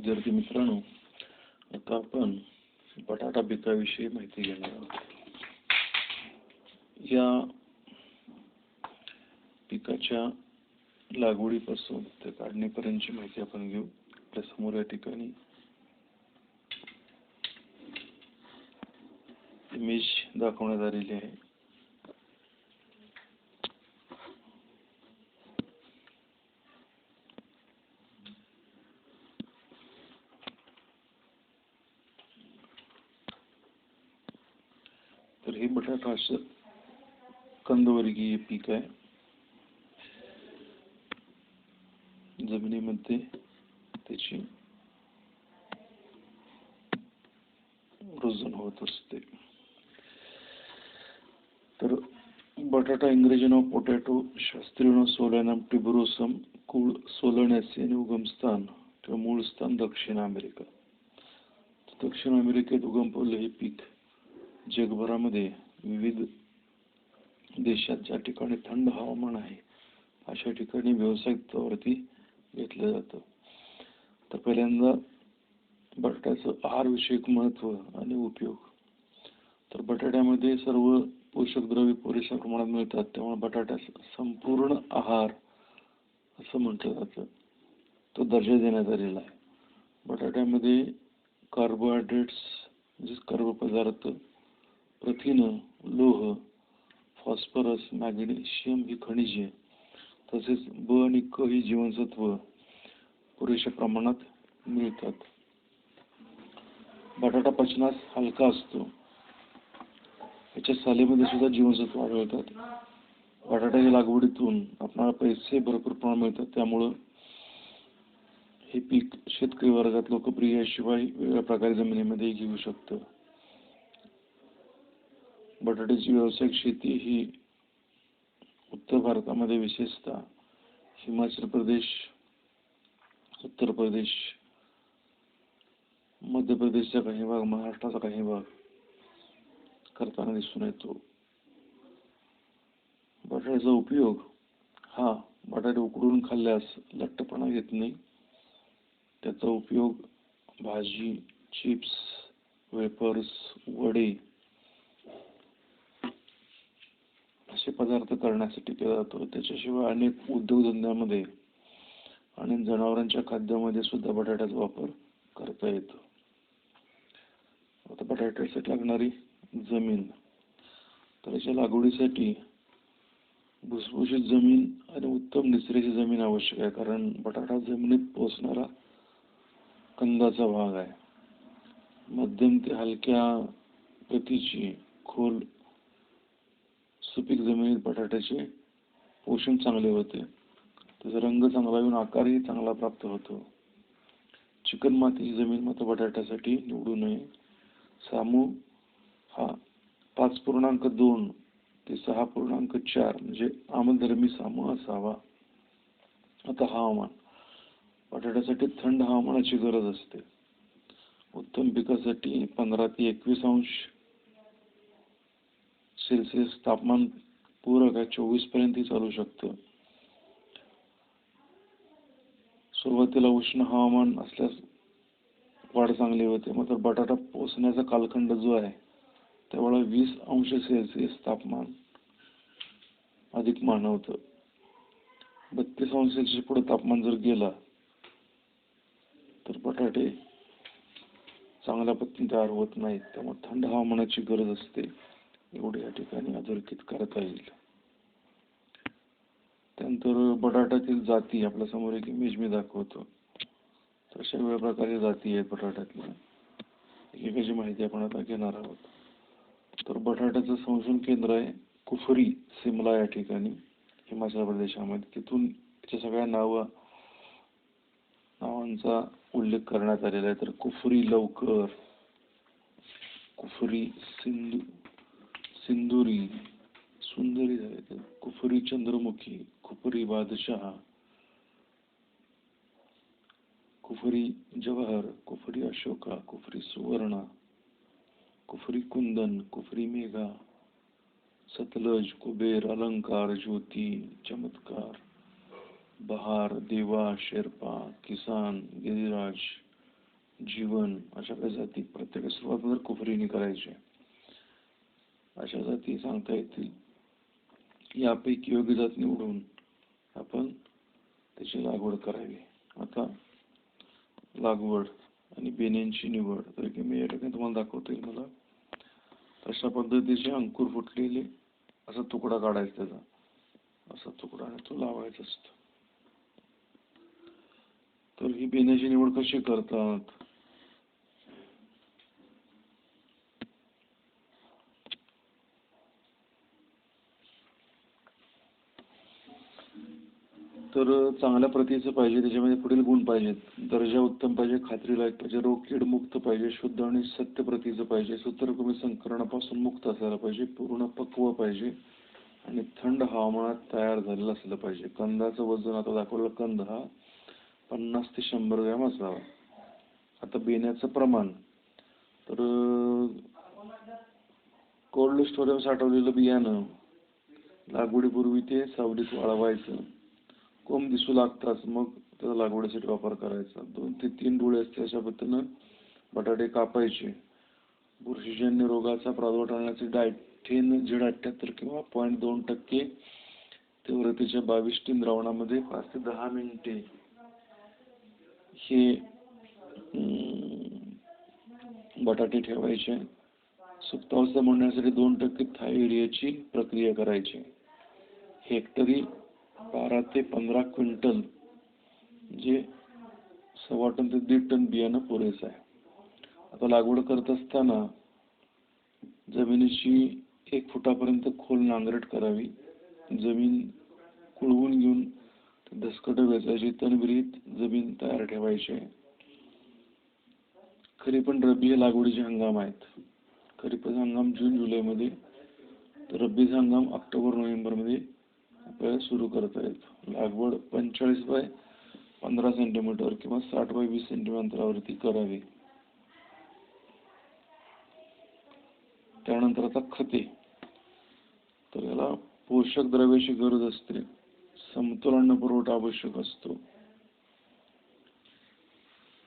विद्यार्थी मित्रांनो आता आपण बटाटा पिकाविषयी माहिती घेणार आहोत. या पिकाच्या लागवडीपासून ते काढणीपर्यंतची माहिती आपण घेऊ. आपल्यासमोर या ठिकाणी इमेज दाखवण्यात आलेली आहे. हे बटाटा असं कंदवर्गीय पीक आहे. जमिनीमध्ये त्याची रुजन होत असते. तर बटाटा इंग्रजी नाव पोटॅटो शास्त्रीय नाव सोलॅनम टिबरोसम कुळ सोलण्याचे आणि उगमस्थान किंवा मूळ स्थान दक्षिण अमेरिका. दक्षिण अमेरिकेत उगम पावलं हे पीक जगभरामध्ये विविध देशात ज्या ठिकाणी थंड हवामान आहे अशा ठिकाणी व्यावसायिक तौरावरती घेतलं जातं. तर पहिल्यांदा बटाट्याचं आहारविषयक महत्त्व आणि उपयोग. तर बटाट्यामध्ये सर्व पोषक द्रव्ये पुरेशा प्रमाणात मिळतात त्यामुळे बटाट्यास संपूर्ण आहार असं म्हटलं जातं. तो दर्जा देण्यात आलेला आहे. बटाट्यामध्ये कार्बोहायड्रेट्स म्हणजे कर्बपदार्थ प्रथिनं लोह फॉस्फरस मॅग्नेशियम ही खनिजे तसेच ब आणि क ही जीवनसत्व पुरेशा प्रमाणात मिळतात. बटाटा पचनास हलका असतो. याच्या सालीमध्ये सुद्धा जीवनसत्व आढळतात. बटाट्याच्या लागवडीतून आपणाला पैसे भरपूर प्रमाणात मिळतात. त्यामुळं हे पीक शेतकरी वर्गात लोकप्रिय शिवाय वेगवेगळ्या प्रकारे जमिनीमध्ये घेऊ शकतं. बटाट्याची व्यावसायिक शेती ही उत्तर भारतामध्ये विशेषतः हिमाचल प्रदेश उत्तर प्रदेश मध्य प्रदेशचा काही भाग महाराष्ट्राचा काही भाग करताना दिसून येतो. बटाट्याचा उपयोग हा बटाटे उकडून खाल्ल्यास लट्टपणा येत नाही. त्याचा उपयोग भाजी चिप्स वेफर्स वडे असे पदार्थ करण्यासाठी केला जातो. त्याच्याशिवाय अनेक उद्योगधंद्यामध्ये आणि जनावरांच्या खाद्यामध्ये सुद्धा बटाट्याचा वापर करता येतो. आता बटाट्यासाठी लागणारी जमीन. तर याच्या लागवडीसाठी भुसभुशीत जमीन आणि उत्तम निसऱ्याची जमीन आवश्यक आहे. कारण बटाटा जमिनीत पोचणारा कंदाचा भाग आहे. मध्यम ते हलक्या प्रतीची खोल सुपीक जमिनीत बटाट्याचे पोषण चांगले होते. त्याचा रंग चांगला येऊन आकारही चांगला प्राप्त होतो. चिकन मातीची जमीन मात्र बटाट्यासाठी निवडू नये. सामू हा पाच पूर्णांक दोन ते सहा पूर्णांक चार म्हणजे आमधर्मी सामू असावा. आता हवामान. बटाट्यासाठी थंड हवामानाची गरज असते. उत्तम पिकासाठी पंधरा ते एकवीस अंश सेल्सिअस तापमान पूरक आहे चोवीसपर्यंत चालू शकतं. सुरुवातीला उष्ण हवामान असल्यास वाढ चांगली होते. मात्र बटाटा पोचण्याचा कालखंड जो आहे त्यावेळेला वीस अंश सेल्सिअस तापमान अधिक मानवतं. बत्तीस अंश सेल्सिअस पुढे तापमान जर गेला तर बटाटे चांगल्या पद्धतीने तयार होत नाहीत. त्यामुळे थंड हवामानाची गरज असते. एवढे या ठिकाणी अधोरेखित करता येईल. त्यानंतर बटाट्यातील जाती आपल्यासमोर एक इमेज मी दाखवतो. तशा वेगळ्या प्रकारे जाती आहेत बटाट्यातल्या. एकेकाची माहिती आपण आता घेणार आहोत. तर बटाट्याचं संशोधन केंद्र आहे कुफरी सिमला या ठिकाणी हिमाचल प्रदेशामध्ये. तिथून त्याच्या सगळ्या नाव नावांचा उल्लेख करण्यात आलेला आहे. तर कुफरी लवकर कुफरी सिंधू सिंदुरी सुंदरी झाले कुफरी चंद्रमुखी, कुफरी बादशाह, कुफरी जवाहर, कुफरी अशोका, कुफरी सुवर्णा, कुफरी कुंदन, कुफरी मेघा, सतलज, कुबेर, अलंकार, ज्योती, चमत्कार, बहार, देवा, शेरपा, किसान, गिरिराज, जीवन, अशा काही प्रत्येक सुरुवात कुफरीने करायचे अशा जाती सांगता येतील. यापैकी योग्य जात निवडून आपण त्याची लागवड करावी. आता लागवड आणि बेण्यांची निवड तर की मी या ठिकाणी तुम्हाला दाखवता येईल मला. अशा पद्धतीचे अंकुर फुटलेले असा तुकडा काढायचा त्याचा. असा तुकडा आणि तो लावायचा असतो. तर ही बेण्याची निवड कशी करतात? तर चांगल्या प्रतीचं पाहिजे त्याच्यामध्ये पुढील गुण पाहिजेत. दर्जा उत्तम पाहिजे खात्री लायक पाहिजे रोग कीड मुक्त पाहिजे शुद्ध आणि सत्य प्रतीचं पाहिजे सूत्रकृमी संकरणापासून मुक्त असायला पाहिजे पूर्ण पक्व पाहिजे आणि थंड हवामानात तयार झालेलं असलं पाहिजे. कंदाचं वजन आता दाखवलं कंद हा पन्नास ते शंभर ग्रॅम असावा. आता बेण्याचं प्रमाण. तर कोल्ड स्टोरेज साठवलेलं बियाणं लागवडीपूर्वी ते सावलीत वाळवायचं. कोंब दिसू लागताच. मग त्याचा लागवडीसाठी वापर करायचा. दोन ते तीन डोळे असते अशा पद्धतीनं बटाटे कापायचे. बुरशीजन्य रोगाचा प्रादुर्भाव टाळण्यासाठी डायठेन झेड अठ्ठ्याहत्तर किंवा पॉईंट दोन टक्के तीव्रतेच्या बावीस टीन द्रावणामध्ये पाच ते दहा मिनिटे. हे बटाटे ठेवायचे. सुप्तावस्था म्हणण्यासाठी दोन टक्के थायरियाची प्रक्रिया करायची. हेक्टरी बारा ते पंधरा क्विंटल जे सव्वा टन ते दीड टन बियाणं पुरेसं आहे. आता लागवड करत असताना जमिनीची एक फुटापर्यंत खोल नांगरट करावी. जमीन कुळवून घेऊन धसकट वेचायची तणविरहित जमीन तयार ठेवायची. आहे खरीप पण रब्बी हे लागवडीचे हंगाम आहेत. खरीपाचा हंगाम जून जुलैमध्ये तर रब्बीचा हंगाम ऑक्टोबर नोव्हेंबरमध्ये आपल्याला सुरू करता येतो. लागवड पंचेचाळीस बाय पंधरा सेंटीमीटर किंवा साठ बाय वीस सेंटीमीटर अंतरावरती करावी. त्यानंतर आता खते. तर याला पोषक द्रव्याची गरज असते. समतोल अन्न पुरवठा आवश्यक असतो.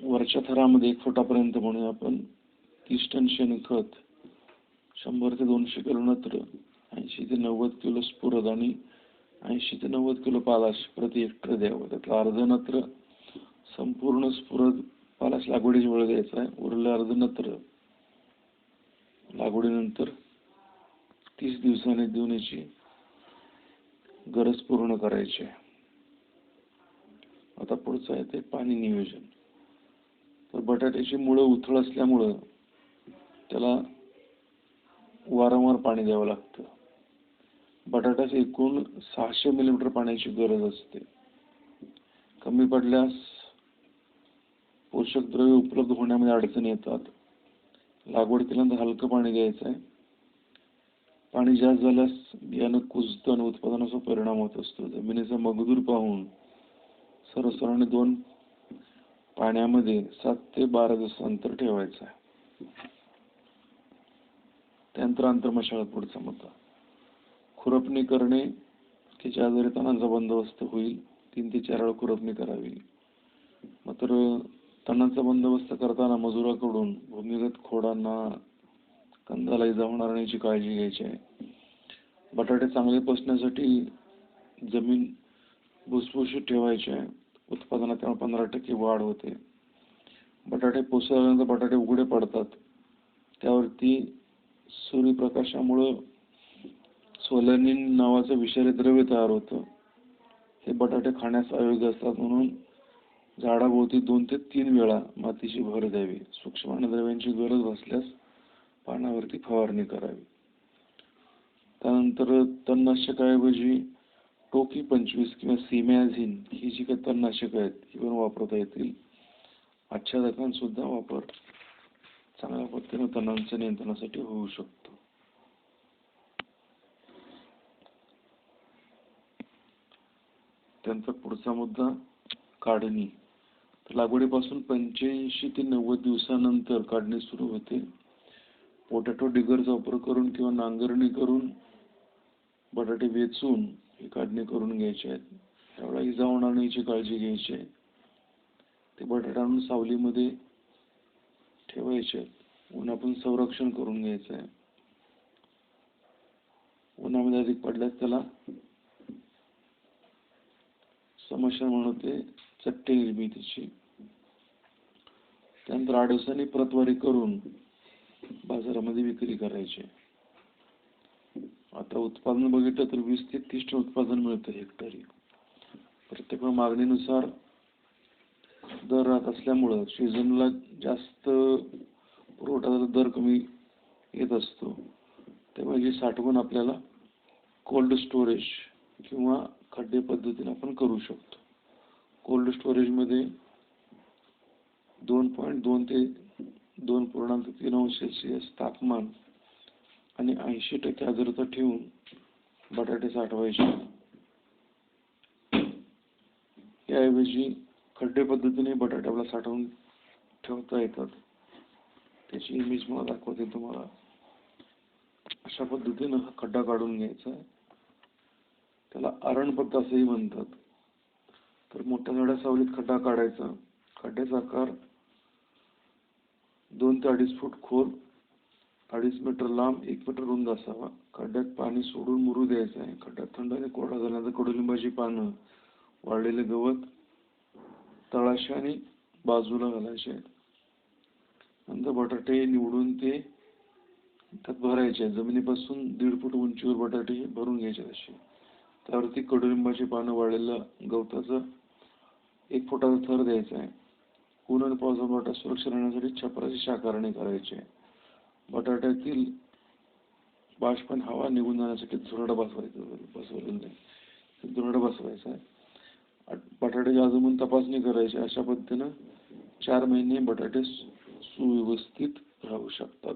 वरच्या थरामध्ये एक फुटापर्यंत म्हणून आपण. तीस टन शेणखत शंभर ते दोनशे किलो नत्र. ऐंशी ते नव्वद किलो स्फुरद आणि ऐंशी ते नव्वद किलो पालाश प्रति हेक्टर द्यावं त्यातलं अर्ध नत्र संपूर्ण स्फुरद पालाश लागवडीची वेळ द्यायचा आहे. उरलं अर्ध नत्र लागवडीनंतर तीस दिवसांनी देण्याची गरज पूर्ण करायची आहे. आता पुढचं आहे ते पाणी नियोजन. तर बटाट्याची मुळं उथळ असल्यामुळं त्याला वारंवार पाणी द्यावं लागतं. बटाट्यास एकूण सहाशे मिलीमीटर पाण्याची गरज असते. कमी पडल्यास पोषक द्रव्य उपलब्ध होण्यामध्ये अडचणी येतात. लागवड केल्यानंतर हलकं पाणी द्यायचं आहे पाणी जास्त झाल्यास बियाणं कुजतं आणि उत्पादनाचा परिणाम होत असतो. जमिनीचा मगदूर पाहून सर्वसाधारण दोन पाण्यामध्ये सात ते बारा दिवस अंतर ठेवायचं आहे त्यानंतर आंतरमशागत पुढचा मुद्दा. खुरपणी करणे तिच्या आजारी तणांचा बंदोबस्त होईल. तीन ते चार वेळा खुरपणी करावी. मात्र तणांचा बंदोबस्त करताना मजुराकडून भूमिगत खोडांना कंदाला इजा होणार नाही याची काळजी घ्यायची आहे. बटाटे चांगले पसण्यासाठी जमीन भुसभुशीत ठेवायची आहे. उत्पादनात त्यामुळे पंधरा टक्के वाढ होते. बटाटे पोसल्यानंतर बटाटे उघडे पडतात. त्यावरती सूर्यप्रकाशामुळं सोलनीन नावाचं विषारी द्रव्य तयार होतं. हे बटाटे खाण्यास अयोग्य असतात म्हणून झाडाभोवती दोन ते तीन वेळा मातीची भर द्यावी. सूक्ष्म अन्नद्रव्यांची गरज भासल्यास पानावरती फवारणी करावी. त्यानंतर तणनाशकाऐवजी टोकी पंचवीस किंवा सिमॅझिन ही जी काही तणनाशकं आहेत ही पण वापरता येतील. आच्छादकांसुद्धा वापर चांगल्या पद्धतीने तणांच्या नियंत्रणासाठी होऊ शकतो. त्यांचा पुढचा मुद्दा काढणी. लागवडीपासून पंच्याऐंशी ते नव्वद दिवसानंतर काढणी सुरू होते. पोटॅटो डिगरचा वापर करून किंवा नांगरणी करून बटाटे वेचून ही काढणी करून घ्यायची आहेत. त्यावेळेला इजा होणार काळजी घ्यायची आहे. ते बटाटे आणून सावलीमध्ये ठेवायचे उन्हापासून संरक्षण करून घ्यायचं आहे. उन्हामध्ये अधिक पडल्यास त्याला समस्या म्हणून ते चट्टे निर्मितीची त्यानंतर आठ दिवसांनी प्रतवारी करून बाजारामध्ये विक्री करायची. आता उत्पादन बघितलं तर वीस ते तीस टन उत्पादन मिळतं हेक्टरी. प्रत्येक मागणीनुसार दर राहत असल्यामुळं सीझनला जास्त पुरवठा दर कमी येत असतो. तेव्हा ही साठवण आपल्याला कोल्ड स्टोरेज किंवा खड्डे पद्धतीने आपण करू शकतो. कोल्ड स्टोरेजमध्ये दोन पॉईंट दोन ते दोन पूर्णांक तीन अंश सेल्सिअस तापमान आणि ऐंशी टक्के आर्द्रता ठेवून बटाटे साठवायचे. त्याऐवजी खड्डे पद्धतीने बटाटे साठवून ठेवता येतात. त्याची इमेज मला दाखवते तुम्हाला. अशा पद्धतीनं हा खड्डा काढून घ्यायचा. आहे त्याला अरणपत्त असंही म्हणतात. तर मोठ्या झाड्या सावलीत खड्डा काढायचा. खड्ड्याचा आकार दोन ते अडीच फूट खोल अडीच मीटर लांब एक मीटर रुंद असावा. खड्ड्यात पाणी सोडून मुरू द्यायचं आहे. खड्ड्यात थंड आणि कोरडा झाल्यानंतर कडुलिंबाची पानं वाळलेले गवत तळाशी आणि बाजूला घालायचे नंतर बटाटे निवडून ते त्यात भरायचे जमिनीपासून दीड फूट उंचीवर बटाटे भरून घ्यायचे असे. त्यावरती कडुलिंबाची पानं वाळलेलं गवताचं एक फुटाचा थर द्यायचा आहे. ऊन आणि पावसाचा सुरक्षा राहण्यासाठी छपराची शाकारणी करायची आहे. बटाट्यातील बाष्पन हवा निघून जाण्यासाठी धुरड बसवायचं बसवलेलं नाही. धुरड बसवायचा आहे. बटाट्याची अजून तपासणी करायची अशा पद्धतीनं चार महिने बटाटे सुव्यवस्थित राहू शकतात.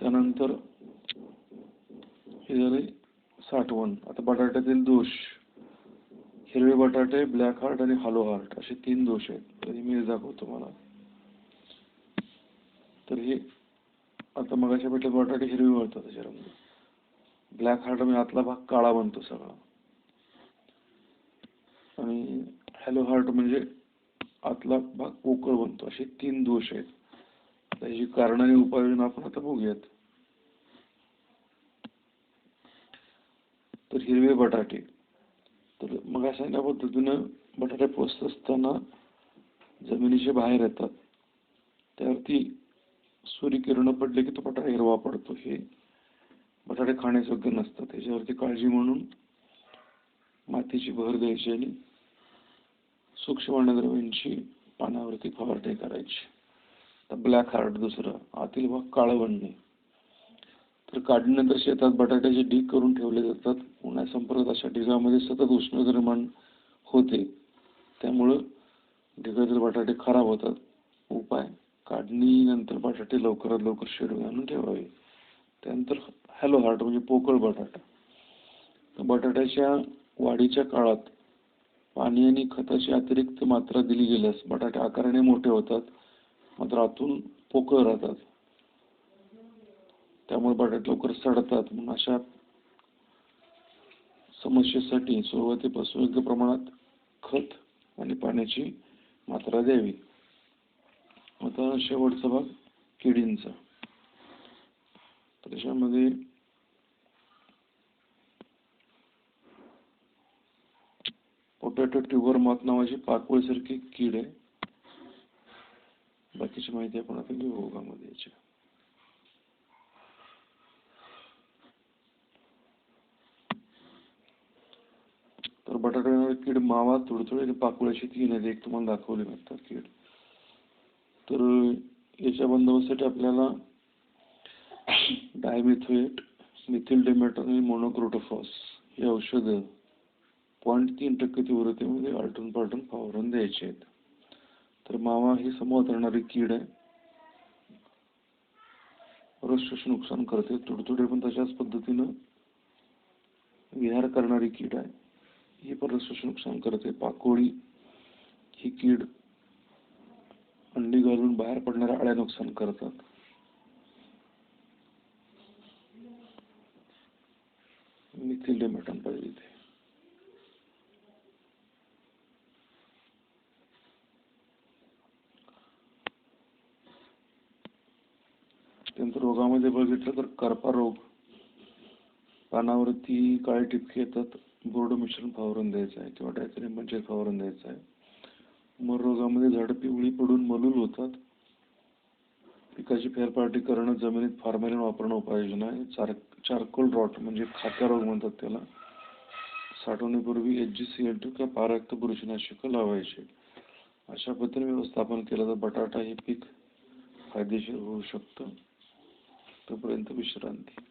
त्यानंतर हे झाले साठवण. आता बटाट्यातील दोष. हिरवे बटाटे ब्लॅक हार्ट आणि हॅलो हार्ट असे तीन दोष आहेत. तरी मी दाखवतो मला तर हे आता मग अशा भेटले बटाटे हिरवे वळतात त्याच्या रंग ब्लॅक हार्ट म्हणजे आतला भाग काळा बनतो सगळा. आणि हॅलो हार्ट म्हणजे आतला भाग पोकळ बनतो. असे तीन दोष आहेत. त्याची कारण आणि उपाययोजना आपण आता बघूयात. तर हिरवे बटाटे. तर मग अशा या पद्धतीनं बटाटे पोचत असताना जमिनीच्या बाहेर येतात. त्यावरती सूर्यकिरण पडले की तो बटाटा हिरवा पडतो. हे बटाटे खाण्यायोग्य नसतात. त्याच्यावरती काळजी म्हणून मातीची भर द्यायची आणि सूक्ष्म अन्नद्रव्यांची पानावरती फवारणी करायची. तर ब्लॅक हार्ट दुसरं आतील भाग काळं बनणे. तर काढणीनंतर शेतात बटाट्याचे ढीग करून ठेवले जातात. उन्हा संपर्कात अशा ढिगामध्ये सतत उष्ण निर्माण होते. त्यामुळं ढिगातील बटाटे खराब होतात. उपाय काढणीनंतर बटाटे लवकरात लवकर शेडून आणून ठेवावे. त्यानंतर हॅलो हार्ट म्हणजे पोकळ बटाटा. बटाट्याच्या वाढीच्या काळात पाणी आणि खताची अतिरिक्त मात्रा दिली गेल्यास बटाटे आकाराने मोठे होतात. मात्र आतून पोकळ राहतात. त्यामुळे बटाटे लवकर सडतात म्हणून अशा समस्येसाठी सुरुवातीपासून योग्य प्रमाणात खत आणि पाण्याची मात्रा द्यावी. आता शेवटचा भाग किडींचा. त्याच्यामध्ये पोटॅटो ट्युबर मात नावाची पाकवळीसारखी कीड आहे. बाकीची माहिती आपण आता घेऊ ओघामध्ये याच्या बटाट्यावर कीड मावा तुडतुडे आणि पाकुळ्याची तीन आहेत एक तुम्हाला दाखवली आता कीड. तर याच्या बंदोबस्तासाठी आपल्याला डायमिथोएट मिथिल डेमेटर आणि मोनोक्रोटोफॉस हे औषधं पॉईंट तीन टक्के तीव्रतेमध्ये आलटून पालटून फवारून द्यायचे आहेत. तर मावा ही समोर राहणारी कीड आहे. रसशोषण नुकसान करते. तुडतुडे पण तशाच पद्धतीनं विहार करणारी कीड आहे. हे परसुराचे नुकसान करते पाकोळी ही कीड अंडी घालून बाहेर पडणाऱ्या अळ्या नुकसान करतात. मिथिल डेमॅटॉन पाहिजे इथे. त्यानंतर रोगामध्ये बघितलं तर करपा रोग. पानावरती काळे टिपके येतात. बोर्ड मिश्रण फावरून द्यायचं आहे किंवा काहीतरी म्हणजे द्यायचं आहे. मर रोगामध्ये झाडं पिवळी पडून मलूल होतात. पिकाची फेरपालटी करणं जमिनीत फार्मॅलिन वापरणं उपाययोजना आहे. चार चारकोल रॉट म्हणजे खाक्या रोग म्हणतात त्याला. साठवणीपूर्वी H G C L two किंवा पाराक्त बुरशीनाशक लावायचे. अशा पद्धतीने व्यवस्थापन केलं तर बटाटा हे पीक फायदेशीर होऊ शकतं. तोपर्यंत विश्रांती.